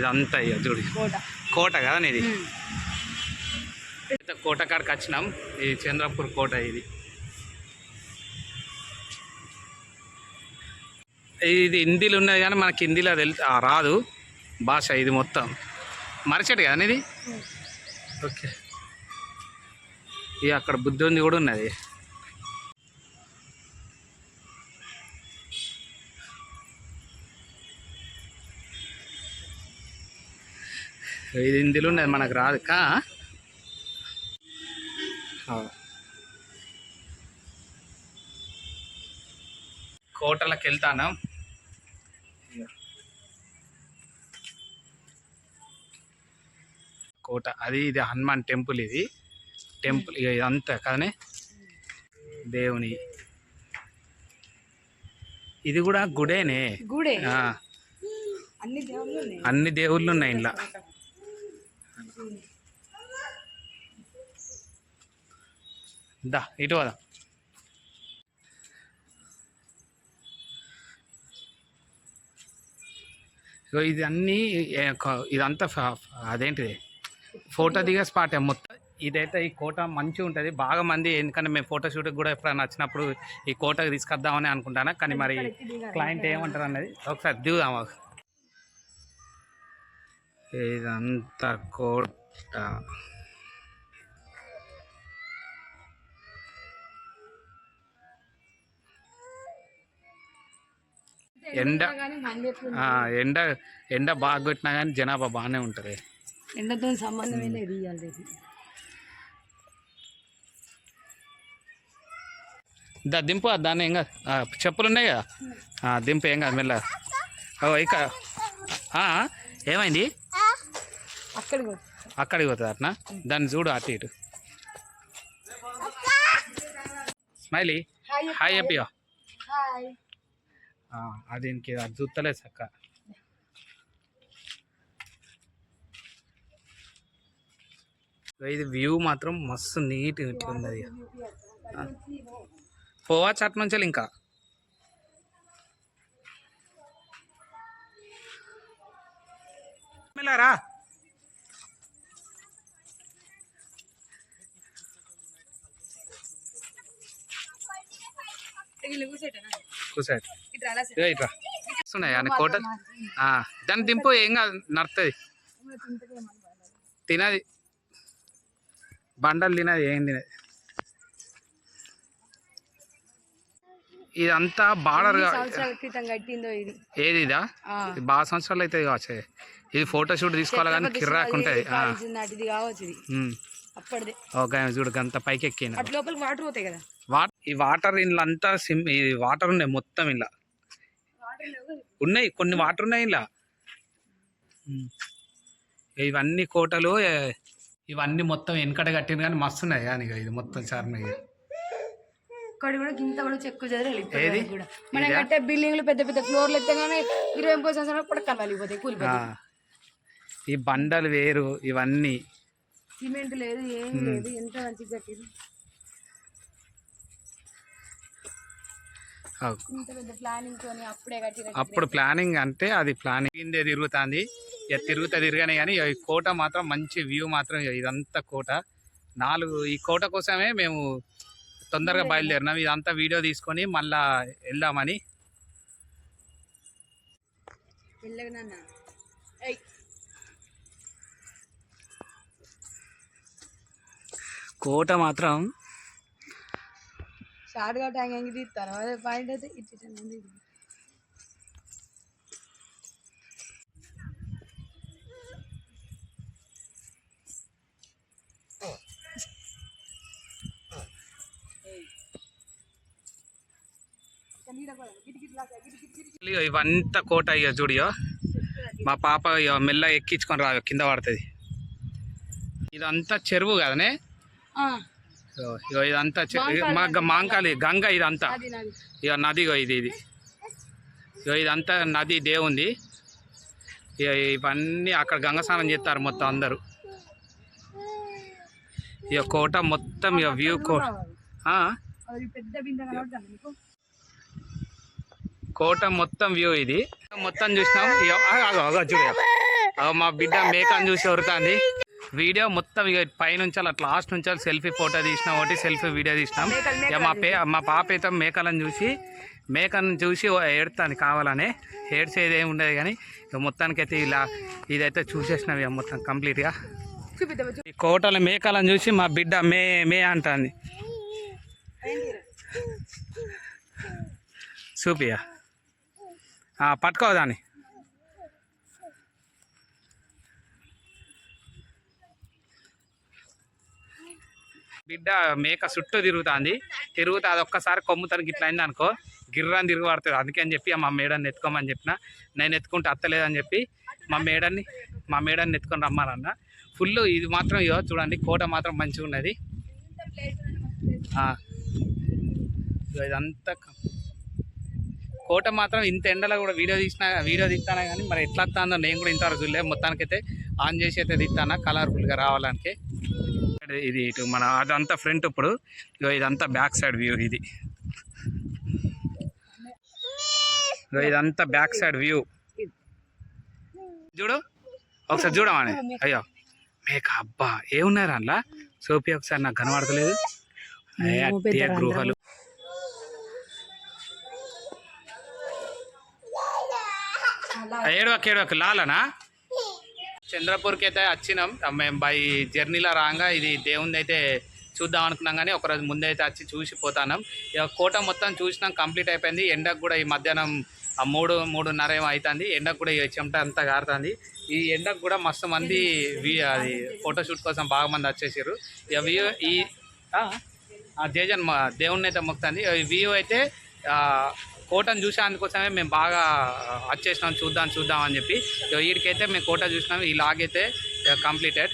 ఇదంతా ఇక చూడు. కోట. కదా ఇది. కోట కాడికి వచ్చినాం. ఇది చంద్రపూర్ కోట ఇది. ఇది హిందీలో ఉన్నది కానీ మనకి హిందీలో తెలి రాదు. భాష ఇది మొత్తం. మరచెట్టు కదా ఇది. ఓకే. ఇక అక్కడ బుద్ధి కూడా ఉన్నది. ఇది హిందీలో ఉన్నది మనకు రాదు. కా. కోటలకు వెళ్తాను కోట అది ఇది హనుమాన్ టెంపుల్ ఇది. టెంపుల్ ఇక ఇదంతా కదనే? దేవుని. ఇది కూడా గుడేనే? అన్ని దేవుళ్ళు ఉన్నాయి ఇంట్లో. దా ఇటు ఇగో ఇది అన్నీ ఇదంతా అదేంటిది? ఫోటో దిగే స్పాట్ మొత్తం. ఇదైతే ఈ కోట మంచిగా ఉంటుంది. బాగా మంది ఎందుకంటే మేము ఫోటో షూట్కి కూడా ఎప్పుడైనా వచ్చినప్పుడు ఈ కోటకి తీసుకొద్దామని అనుకుంటాను? కానీ మరి క్లయింట్ ఏమంటారు అన్నది? ఒకసారి దిగుదాం. ఇదంతా కోట ఎండ ఎండ ఎండ బాగా కొట్టినా కానీ జనాభా బాగానే ఉంటుంది. ఎండతో సంబంధమే లేదు ఇవాళ రేపు. దా దింపు దాన్ని ఏం కాదు చెప్పులు ఉన్నాయి కదా? దింపు ఏం కాదు మెల్ల. ఓ ఇక ఏమైంది? అక్కడికి పోతుంది అట్నా దాన్ని చూడు అటు ఇటు. స్మైలీ హాయ్ చెప్పియో దీనికి అది చూస్తలే చక్క ఇది వ్యూ మాత్రం మస్తు నీట్ ఇట్లా ఉన్నది. పోవచ్చు అటు నుంచి ఇంకా? మెల్లరా ఇట్రా వస్తున్నాయి? అని కోట దాన్ని దింపు ఏం కాదు నడుతుంది తినది. బండలు తినది ఏం తినది. ఇదంతా బార్డర్ ఏది ఇదా? బాగా సంవత్సరాలు అవుతుంది కావచ్చు. ఇది ఫోటో షూట్ తీసుకోవాలి కానీ కిర్రాక్ ఉంటుంది. అప్పటిదే. ఓకే చూడు అంత పైకి ఎక్కిన వాటర్ పోతాయి కదా? ఈ వాటర్ ఇంట్లో అంతా సిమ్ ఇది వాటర్ ఉన్నాయి మొత్తం ఇలా ఉన్నాయి కొన్ని వాటర్ ఉన్నాయి ఇలా. ఇవన్నీ కోటలు ఇవన్నీ మొత్తం వెనకట కట్టిన కానీ మస్తు ఉన్నాయి కానీ ఇది మొత్తం చార్మినార్ ఇక్కడ కూడా గింత కూడా చెక్కు చదివి ఏది? కూడా. మనం కట్టే బిల్డింగ్లు పెద్ద పెద్ద ఫ్లోర్లు ఎత్తగానే ఇరవై ముప్పై సంవత్సరాలు కూడా కలవాలిపోతాయి ఆ, కూలిపోతాయి ఈ బండలు వేరు ఇవన్నీ. సిమెంట్ లేదు ఏం లేదు. ఎంత మంచిగా కట్టిరు అప్పుడే ప్లానింగ్ అంటే అది ప్లానింగ్ తిరుగుతుంది. ఇక తిరుగుతా తిరగానే కానీ ఈ కోట మాత్రం మంచి వ్యూ మాత్రం ఇదంతా కోట. నాలుగు ఈ కోట కోసమే మేము తొందరగా బయలుదేరినాం. ఇదంతా వీడియో తీసుకొని మళ్ళా వెళ్దామని. కోట మాత్రం షార్ట్గా ట్యాంక్ ఎంగి తీస్తాను అదే పాయింట్ అయితే ఇటు ఇటు ఉంది. ఇగో ఇవంతా కోట ఇక చూడియో మా పాప ఇక మెల్ల ఎక్కించుకొని రా కింద పడుతుంది ఇదంతా చెరువు కదనే ఇగో ఇదంతా మా మాంకాళి గంగ ఇదంతా. ఇక నది. ఇది ఇది. ఇగో ఇదంతా నది దేవుంది. ఇక ఇవన్నీ అక్కడ గంగ స్నానం చేస్తారు మొత్తం అందరూ. ఇక కోట మొత్తం ఇక వ్యూ కో కోట మొత్తం వ్యూ ఇది. మొత్తం చూసినాం. ఆగు, చూడు. మా బిడ్డ మేకను చూసి ఉరుతాంది వీడియో మొత్తం ఇక పైనుంచి అలా లాస్ట్ నుంచి సెల్ఫీ ఫోటో తీసినాం. ఒకటి సెల్ఫీ వీడియో తీసినాం. ఇక మా పే మా పాప అయితే మేకలను చూసి మేకను చూసి ఏడుతాను కావాలని. ఏడ్చేది ఏమి ఉండదు కానీ ఇక మొత్తానికైతే ఇలా ఇదైతే చూసేసినాం ఇక మొత్తం కంప్లీట్గా ఈ కోటల మేకలను చూసి మా బిడ్డ మే మే అంటుంది. చూపియా పట్టుకో బిడ్డ మేక చుట్టూ తిరుగుతుంది. తిరుగుతా అది ఒక్కసారి కొమ్ము తనకి ఇట్లా అయింది అనుకో గిర్రాన్ని తిరిగి పడుతుంది. అందుకే అని చెప్పి మా మేడని ఎత్తుకోమని చెప్పిన నేను ఎత్తుకుంటే అత్తలేదని చెప్పి మా మేడని మా మేడని ఎత్తుకొని రమ్మానన్న. ఫుల్ ఇది మాత్రం ఇగో చూడండి కోట మాత్రం మంచిగా ఉన్నది. ఇదంతా కోట మాత్రం ఇంత ఎండలో కూడా వీడియో తీసిన వీడియో తీస్తానా కానీ మరి ఎట్లా వస్తుందో నేను కూడా ఇంతవరకు చూడలేదు. మొత్తానికైతే ఆన్ చేసి అయితే తీస్తానా కలర్ఫుల్గా రావడానికి ఇది ఇటు మన అదంతా ఫ్రంట్ ఇప్పుడు. ఇగో ఇదంతా బ్యాక్ సైడ్ వ్యూ ఇది. ఇగో ఇదంతా బ్యాక్ సైడ్ వ్యూ. చూడు? ఒకసారి చూడమని. అయ్యో. మేక అబ్బా. ఏమున్నారు అందులో? సోపి ఒకసారి నాకు కనబడతలేదు. అట్టియ గృహలు. ఏడవక ఏడవక. లాలనా? చంద్రపూర్కి అయితే వచ్చినాం మేము బై జర్నీలో రాగా ఇది దేవుంది అయితే చూద్దాం అనుకున్నాం కానీ ఒకరోజు ముందే అయితే వచ్చి చూసి పోతాం ఇక కోట మొత్తం చూసినాం కంప్లీట్ అయిపోయింది. ఎండకు కూడా ఈ మధ్యాహ్నం ఆ మూడు మూడున్నర ఏమో అవుతుంది ఎండకు కూడా ఈ చెమట అంతా కారుతుంది ఈ ఎండకు కూడా మస్తు మంది వి- అది ఫోటోషూట్ కోసం బాగా మంది వచ్చేసారు ఇక వ్యూ ఈ జేజన్ దేవుణ్ణి అయితే మొక్కుతుంది. వ్యూ అయితే కోటను చూసేందుకోసమే మేము బాగా వచ్చేసినాం చూద్దాం చూద్దాం అని చెప్పి. ఇక వీడికైతే మేము కోట చూసినాం ఈ లాగ్ అయితే కంప్లీటెడ్.